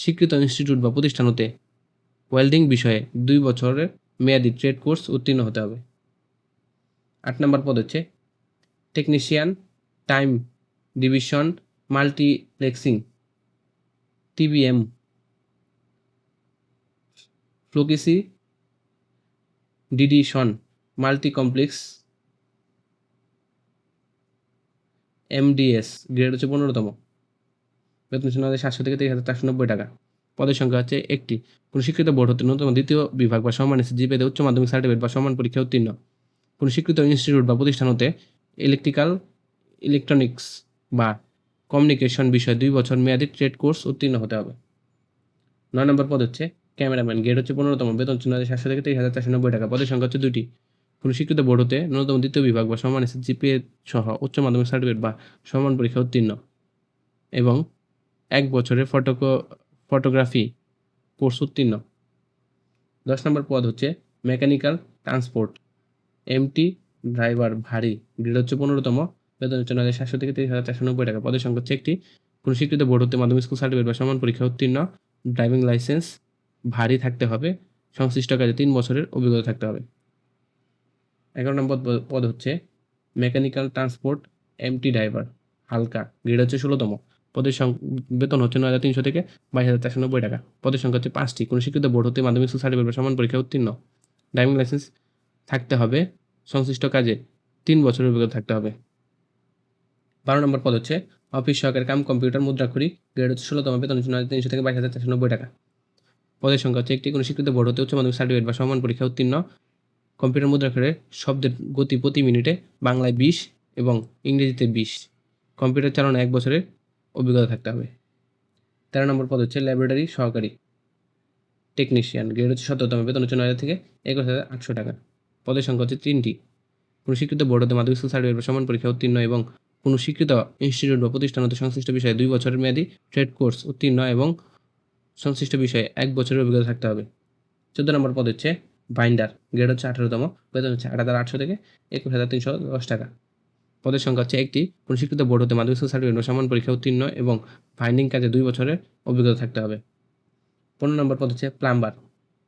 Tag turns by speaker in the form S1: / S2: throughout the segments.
S1: স্বীকৃত ইনস্টিটিউট বা প্রতিষ্ঠান হতে ওয়েল্ডিং বিষয়ে দুই বছরের মেয়াদি ট্রেড কোর্স উত্তীর্ণ হতে হবে। আট নম্বর পদ হচ্ছে technician time division multiplexing TBM ফ্লোকিসি division multi complex MDS grade হচ্ছে পনেরোতম। বেতন শূন্য হাজার সাতশো থেকে তিরিশ হাজার চারশো নব্বই টাকা। পদের সংখ্যা হচ্ছে একটি। কোনো স্বীকৃত বোর্ড হতে ন্যূনতম দ্বিতীয় বিভাগ বা সম্মান জিপিতে উচ্চ মাধ্যমিক সার্টিফিকেট বা সম্মান পরীক্ষা উত্তীর্ণ। কোনো স্বীকৃত ইনস্টিটিউট বা প্রতিষ্ঠান হতে ইলেকট্রিক্যাল ইলেকট্রনিক্স বা কমিউনিকেশন বিষয়ে দুই বছর মেয়াদি ট্রেড কোর্স উত্তীর্ণ হতে হবে। নয় নম্বর পদ হচ্ছে ক্যামেরাম্যান গ্রেড হচ্ছে পনেরোতম। বেতন শূন্য হাজার সাতশো থেকে তিরিশ হাজার চারশো নব্বই টাকা। পদের সংখ্যা হচ্ছে দুটি কোনো স্বীকৃত বোর্ড হতে ন্যূনতম দ্বিতীয় বিভাগ বা সমান সম্মান জিপিএ সহ উচ্চ মাধ্যমিক সার্টিফিকেট বা সম্মান পরীক্ষা উত্তীর্ণ। এবং এক বছরের ফটোকো, ফটোগ্রাফি কোর্স উত্তীর্ণ। দশ নম্বর পদ হচ্ছে মেকানিক্যাল ট্রান্সপোর্ট। এমটি ড্রাইভার ভারী গ্রেড হচ্ছে পনেরোতম, বেতন হচ্ছে নয় সাতশো থেকে তিরিশ হাজার চারশো নব্বই টাকা। পদের সংখ্যা হচ্ছে একটি, কোনো স্বীকৃত বোর্ড হতে মাধ্যমিক স্কুল সার্টিফিকেট বা সমান পরীক্ষা উত্তীর্ণ। ড্রাইভিং লাইসেন্স ভারী থাকতে হবে, সংশ্লিষ্ট কাজে তিন বছরের অভিজ্ঞতা থাকতে হবে। এগারো নম্বর পদ হচ্ছে মেকানিক্যাল ট্রান্সপোর্ট, এমটি ড্রাইভার, হালকা গ্রেড হচ্ছে ষোলোতম। পদের বেতন হচ্ছে নয় হাজার তিনশো থেকে বাইশ হাজার চারশো নব্বই টাকা। পদের সংখ্যা হচ্ছে পাঁচটি। কোনো স্বীকৃত বোর্ড হতে মাধ্যমিক সার্টিফিকেট বা সমান পরীক্ষা উত্তীর্ণ। ড্রাইভিং লাইসেন্স থাকতে হবে। সংশ্লিষ্ট কাজে তিন বছরের অভিজ্ঞতা থাকতে হবে। বারো নম্বর পদ হচ্ছে অফিস সহকারী কাম কম্পিউটার মুদ্রাক্ষরী গ্রেড হচ্ছে ষোলোতম। বেতন হচ্ছে নয় তিনশো থেকে বাইশ হাজার চারশো নব্বই টাকা। পদের সংখ্যা হচ্ছে একটি। কোনো স্বীকৃত বোর্ড হতে উচ্চ মাধ্যমিক সার্টিফিকেট বা সমান পরীক্ষা উত্তীর্ণ। কম্পিউটার মুদ্রাক্ষরে শব্দের গতি প্রতি মিনিটে বাংলায় বিশ এবং ইংরেজিতে বিশ। কম্পিউটার চালানো এক বছরের অভিজ্ঞতা থাকতে হবে। তেরো নম্বর পদ হচ্ছে ল্যাবরেটরি সহকারী টেকনিশিয়ান গ্রেড হচ্ছে সতেরোতম, বেতন হচ্ছে নয় থেকে একুশ হাজার আটশো টাকা। পদের সংখ্যা হচ্ছে তিনটি। কোনো স্বীকৃত বোর্ড হতে মাধ্যমিক স্কুল সার্টিফিকেট সমান পরীক্ষা উত্তীর্ণ এবং কোনো স্বীকৃত ইনস্টিটিউট বা প্রতিষ্ঠান হতে সংশ্লিষ্ট বিষয়ে দুই বছরের মেয়াদি ট্রেড কোর্স উত্তীর্ণ এবং সংশ্লিষ্ট বিষয়ে এক বছরের অভিজ্ঞতা থাকতে হবে। চোদ্দ নম্বর পদ হচ্ছে বাইন্ডার গ্রেড হচ্ছে আঠারোতম, বেতন হচ্ছে আট হাজার আটশো থেকে একুশ হাজার তিনশো দশ টাকা। পদের সংখ্যা হচ্ছে একটি। স্বীকৃত বোর্ড হতে মাধ্যমিক স্কুল সার্টিফিকেট সমান পরীক্ষা উত্তীর্ণ এবং ফাইন্ডিং কাজে দুই বছরের অভিজ্ঞতা থাকতে হবে। পনেরো নম্বর পদ হচ্ছে প্লাম্বার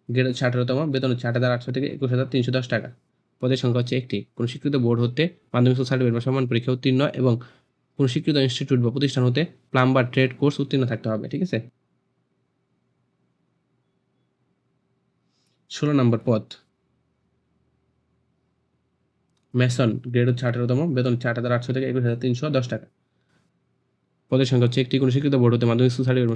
S1: গ্রেড হচ্ছে আঠারোতম বেতন হচ্ছে আট হাজার আটশো থেকে একুশ হাজার তিনশো দশ টাকা। পদের সংখ্যা হচ্ছে একটি। স্বীকৃত বোর্ড হতে মাধ্যমিক স্কুল সার্টিফিকেট সমান পরীক্ষা উত্তীর্ণ এবং স্বীকৃত ইনস্টিটিউট বা প্রতিষ্ঠান হতে প্লাম্বার ট্রেড কোর্স উত্তীর্ণ থাকতে হবে, ঠিক আছে? ষোলো নম্বর পদ। মেসন গ্রেড হচ্ছে আঠারোতম বেতন চার হাজার আটশো থেকে একুশ হাজার তিনশো দশ টাকা। পদের সংখ্যা হচ্ছে একটি কোনো স্বীকৃত বোর্ড হতে মাধ্যমিক স্কুল সার্টিফিকেট